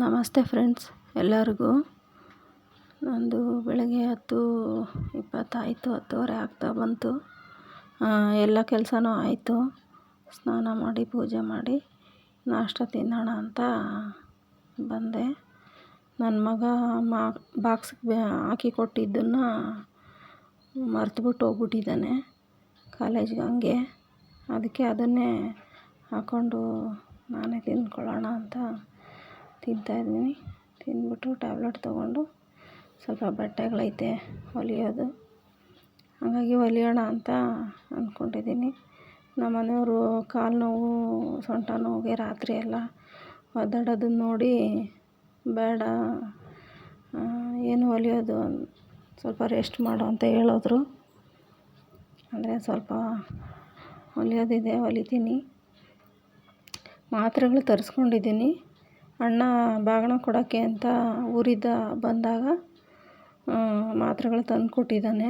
ನಮಸ್ತೆ ಫ್ರೆಂಡ್ಸ್, ಎಲ್ಲರಿಗೂ. ನಂದು ಬೆಳಗ್ಗೆ ಹತ್ತು, ಇಪ್ಪತ್ತಾಯಿತು, ಹತ್ತುವರೆ ಆಗ್ತಾ ಬಂತು. ಎಲ್ಲ ಕೆಲಸನೂ ಆಯಿತು. ಸ್ನಾನ ಮಾಡಿ, ಪೂಜೆ ಮಾಡಿ, ನಾಷ್ಟ ತಿನ್ನೋಣ ಅಂತ ಬಂದೆ. ನನ್ನ ಮಗ ಮಾ ಬಾಕ್ಸ್ಗೆ ಹಾಕಿ ಕೊಟ್ಟಿದ್ದನ್ನು ಮರ್ತುಬಿಟ್ಟು ಹೋಗ್ಬಿಟ್ಟಿದ್ದಾನೆ, ಕಾಲೇಜ್ಗೆ ಹಂಗೆ. ಅದಕ್ಕೆ ಅದನ್ನೇ ಹಾಕ್ಕೊಂಡು ನಾನೇ ತಿಂದ್ಕೊಳ್ಳೋಣ ಅಂತ ತಿಂತಾಯಿದ್ದೀನಿ ತಿಂದ್ಬಿಟ್ಟು ಟ್ಯಾಬ್ಲೆಟ್ ತೊಗೊಂಡು ಸ್ವಲ್ಪ ಬಟ್ಟೆಗಳೈತೆ ಹೊಲಿಯೋದು. ಹಾಗಾಗಿ ಹೊಲಿಯೋಣ ಅಂತ ಅಂದ್ಕೊಂಡಿದ್ದೀನಿ ನಮ್ಮನೆಯವರು ಕಾಲು ನೋವು, ಸೊಂಟ ನೋವಿಗೆ ರಾತ್ರಿ ಎಲ್ಲ ಒದ್ದಾಡೋದನ್ನ ನೋಡಿ ಬೇಡ ಏನು ಹೊಲಿಯೋದು, ಸ್ವಲ್ಪ ರೆಸ್ಟ್ ಮಾಡು ಅಂತ ಹೇಳಿದ್ರು. ಅಂದರೆ ಸ್ವಲ್ಪ ಹೊಲಿಯೋದಿದೆ, ಹೊಲಿತೀನಿ. ಮಾತ್ರೆಗಳು ತರಿಸ್ಕೊಂಡಿದ್ದೀನಿ. ಅಣ್ಣ ಬಾಗಿಣ ಕೊಡೋಕ್ಕೆ ಅಂತ ಊರಿಂದ ಬಂದಾಗ ಮಾತ್ರೆಗಳು ತಂದು ಕೊಟ್ಟಿದ್ದಾನೆ.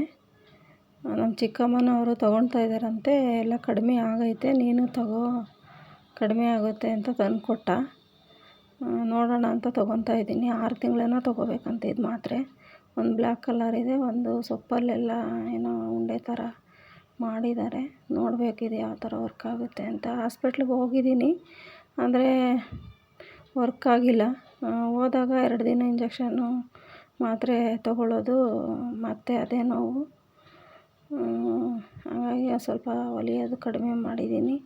ನಮ್ಮ ಚಿಕ್ಕಮ್ಮನವರು ತೊಗೊಳ್ತಾ ಇದ್ದಾರಂತೆ, ಎಲ್ಲ ಕಡಿಮೆ ಆಗೈತೆ, ನೀನು ತಗೋ, ಕಡಿಮೆ ಆಗುತ್ತೆ ಅಂತ ತಂದು ಕೊಟ್ಟ. ನೋಡೋಣ ಅಂತ ತೊಗೊತಾ ಇದ್ದೀನಿ, ಆರು ತಿಂಗಳೇನೋ ತೊಗೋಬೇಕಂತ ಇದು ಮಾತ್ರೆ. ಒಂದು ಬ್ಲ್ಯಾಕ್ ಕಲರ್ ಇದೆ, ಒಂದು ಸೊಪ್ಪಲ್ಲೆಲ್ಲ ಏನೋ ಉಂಡೆ ಥರ ಮಾಡಿದ್ದಾರೆ. ನೋಡಬೇಕಿದೆ ಯಾವ ಥರ ವರ್ಕ್ ಆಗುತ್ತೆ ಅಂತ. ಹಾಸ್ಪಿಟ್ಲಿಗೆ ಹೋಗಿದ್ದೀನಿ, ಅಂದರೆ ವರ್ಕ್ ಆಗಿಲ್ಲ. ಹೋದಾಗ ಎರಡು ದಿನ ಇಂಜೆಕ್ಷನ್ನು ಮಾತ್ರೆ ತೊಗೊಳ್ಳೋದು, ಮತ್ತೆ ಅದೇ ನೋವು. ಹಾಗಾಗಿ ಸ್ವಲ್ಪ ಹೊಲಿಯೋದು ಕಡಿಮೆ ಮಾಡಿದ್ದೀನಿ.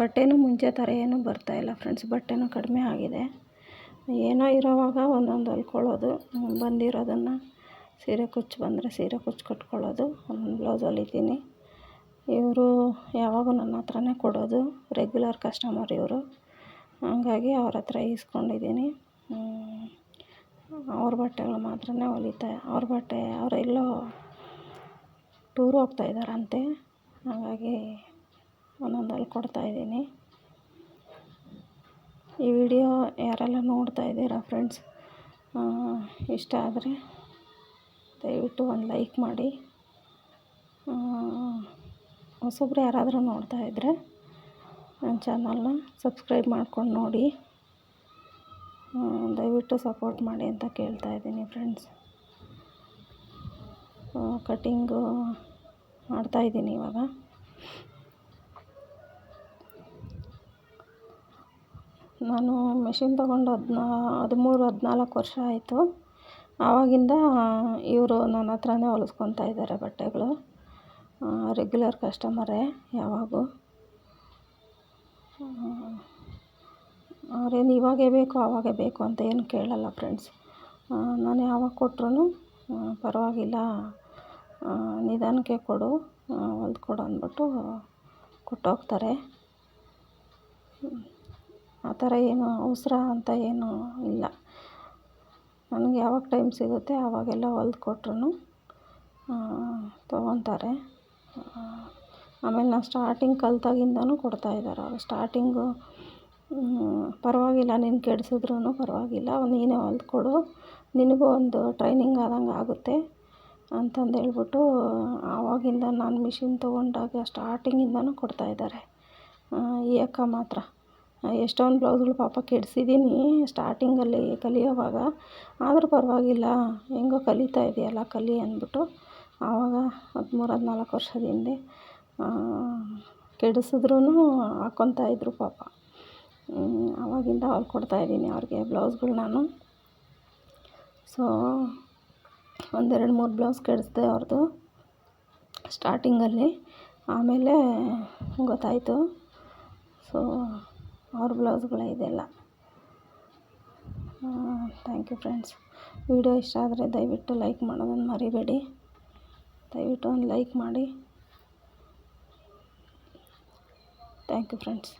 ಬಟ್ಟೆಯೂ ಮುಂಚೆ ಥರ ಏನೂ ಇಲ್ಲ ಫ್ರೆಂಡ್ಸ್. ಬಟ್ಟೆಯೂ ಕಡಿಮೆ ಆಗಿದೆ. ಏನೋ ಇರೋವಾಗ ಒಂದೊಂದು ಹೊಲ್ಕೊಳ್ಳೋದು, ಬಂದಿರೋದನ್ನು ಸೀರೆ ಕುಚ್ಚು ಬಂದರೆ ಸೀರೆ ಕುಚ್ಚು ಕಟ್ಕೊಳ್ಳೋದು, ಒಂದೊಂದು ಬ್ಲೌಸ್ ಹೊಲಿತೀನಿ. ಇವರು ಯಾವಾಗೂ ನನ್ನ ಹತ್ರನೇ ಕೊಡೋದು, ರೆಗ್ಯುಲರ್ ಕಸ್ಟಮರ್ ಇವರು. ಹಂಗಾಗಿ ಅವ್ರ ಹತ್ರ ಈಸ್ಕೊಂಡಿದ್ದೀನಿ. ಅವ್ರ ಬಟ್ಟೆಗಳು ಮಾತ್ರನೇ ಹೊಲಿತಾ, ಅವ್ರ ಬಟ್ಟೆ ಅವರೆಲ್ಲೋ ಟೂರ್ ಹೋಗ್ತಾಯಿದ್ದಾರಂತೆ ಹಾಗಾಗಿ ಒಂದೊಂದು ಕೊಡ್ತಾಯಿದ್ದೀನಿ ಈ ವಿಡಿಯೋ ಯಾರೆಲ್ಲ ನೋಡ್ತಾ ಇದ್ದೀರಾ ಫ್ರೆಂಡ್ಸ್ ಇಷ್ಟ ಆದರೆ ದಯವಿಟ್ಟು ಒಂದು ಲೈಕ್ ಮಾಡಿ. ಹೊಸಬ್ರು ಯಾರಾದರೂ ನೋಡ್ತಾ ಇದ್ದರೆ ನನ್ನ ಚಾನಲ್ನ ಸಬ್ಸ್ಕ್ರೈಬ್ ಮಾಡ್ಕೊಂಡು ನೋಡಿ. ದಯವಿಟ್ಟು ಸಪೋರ್ಟ್ ಮಾಡಿ ಅಂತ ಕೇಳ್ತಾ ಇದ್ದೀನಿ ಫ್ರೆಂಡ್ಸ್. ಕಟ್ಟಿಂಗು ಮಾಡ್ತಾಯಿದ್ದೀನಿ ಇವಾಗ. ನಾನು ಮೆಷಿನ್ ತೊಗೊಂಡು ಹದಿನಾ, ಹದಿಮೂರು, ಹದಿನಾಲ್ಕು ವರ್ಷ ಆಯಿತು. ಆವಾಗಿಂದ ಇವರು ನನ್ನ ಹತ್ರನೇ ಹೊಲಿಸ್ಕೊತಾ ಇದ್ದಾರೆ ಬಟ್ಟೆಗಳು. ರೆಗ್ಯುಲರ್ ಕಸ್ಟಮರೇ ಯಾವಾಗೂ. ಅವ್ರೇನು ಇವಾಗೇ ಬೇಕು, ಆವಾಗೇ ಬೇಕು ಅಂತ ಏನು ಕೇಳೋಲ್ಲ ಫ್ರೆಂಡ್ಸ್ ನಾನು ಯಾವಾಗ ಕೊಟ್ರೂ ಪರವಾಗಿಲ್ಲ. ನಿಧಾನಕ್ಕೆ ಕೊಡು ಹೊಲ್ದು ಕೊಡು ಅಂದ್ಬಿಟ್ಟು ಕೊಟ್ಟೋಗ್ತಾರೆ. ಆ ಥರ ಏನು ಅವಸರ ಅಂತ ಏನು ಇಲ್ಲ. ನನಗೆ ಯಾವಾಗ ಟೈಮ್ ಸಿಗುತ್ತೆ, ಆವಾಗೆಲ್ಲ ಹೊಲ್ದು ಕೊಟ್ರೂ ತೊಗೊತಾರೆ. ಆಮೇಲೆ ನಾನು ಸ್ಟಾರ್ಟಿಂಗ್ ಕಲ್ತಾಗಿಂದನೂ ಕೊಡ್ತಾಯಿದ್ದಾರೆ ಅವರು. ಸ್ಟಾರ್ಟಿಂಗು ಪರವಾಗಿಲ್ಲ, ನೀನು ಕೆಡಿಸಿದ್ರೂ ಪರವಾಗಿಲ್ಲ ನೀನೇ ಹೊಲ್ದ್ಕೊಡು ನಿನಗೂ ಒಂದು ಟ್ರೈನಿಂಗ್ ಆದಂಗೆ ಆಗುತ್ತೆ ಅಂತಂದು ಹೇಳ್ಬಿಟ್ಟು ಆವಾಗಿಂದ ನಾನು ಮಿಷಿನ್ ತೊಗೊಂಡಾಗ ಸ್ಟಾರ್ಟಿಂಗಿಂದನೂ ಕೊಡ್ತಾಯಿದ್ದಾರೆ ಈ ಅಕ್ಕ ಮಾತ್ರ. ಎಷ್ಟೊಂದು ಬ್ಲೌಸ್ಗಳು ಪಾಪ ಕೆಡಿಸಿದ್ದೀನಿ ಸ್ಟಾರ್ಟಿಂಗಲ್ಲಿ ಕಲಿಯೋವಾಗ. ಆದರೂ ಪರವಾಗಿಲ್ಲ, ಹೆಂಗೋ ಕಲಿತಾ ಇದೆಯಲ್ಲ ಕಲಿ ಅಂದ್ಬಿಟ್ಟು ಆವಾಗ ಹದಿಮೂರು ಹದಿನಾಲ್ಕು ವರ್ಷದ ಹಿಂದೆ ಕೆಡಿಸಿದ್ರೂ ಹಾಕ್ಕೊತಾ ಇದ್ದರು ಪಾಪ. ಆವಾಗಿಂದ ಹೊಲ್ಕೊಡ್ತಾಯಿದ್ದೀನಿ ಅವ್ರಿಗೆ ಬ್ಲೌಸ್ಗಳು ನಾನು. ಸೊ ಒಂದೆರಡು ಮೂರು ಬ್ಲೌಸ್ ಕೆಡಿಸ್ದೆ ಅವ್ರದ್ದು ಸ್ಟಾರ್ಟಿಂಗಲ್ಲಿ. ಆಮೇಲೆ ಗೊತ್ತಾಯಿತು. ಸೊ ಅವ್ರ ಬ್ಲೌಸ್ಗಳೇ ಇದೆಲ್ಲ. ಥ್ಯಾಂಕ್ ಯು ಫ್ರೆಂಡ್ಸ್ ವಿಡಿಯೋ ಇಷ್ಟ ಆದರೆ ದಯವಿಟ್ಟು ಲೈಕ್ ಮಾಡೋದನ್ನು ಮರಿಬೇಡಿ. ದಯವಿಟ್ಟು ಒಂದು ಲೈಕ್ ಮಾಡಿ. Thank you friends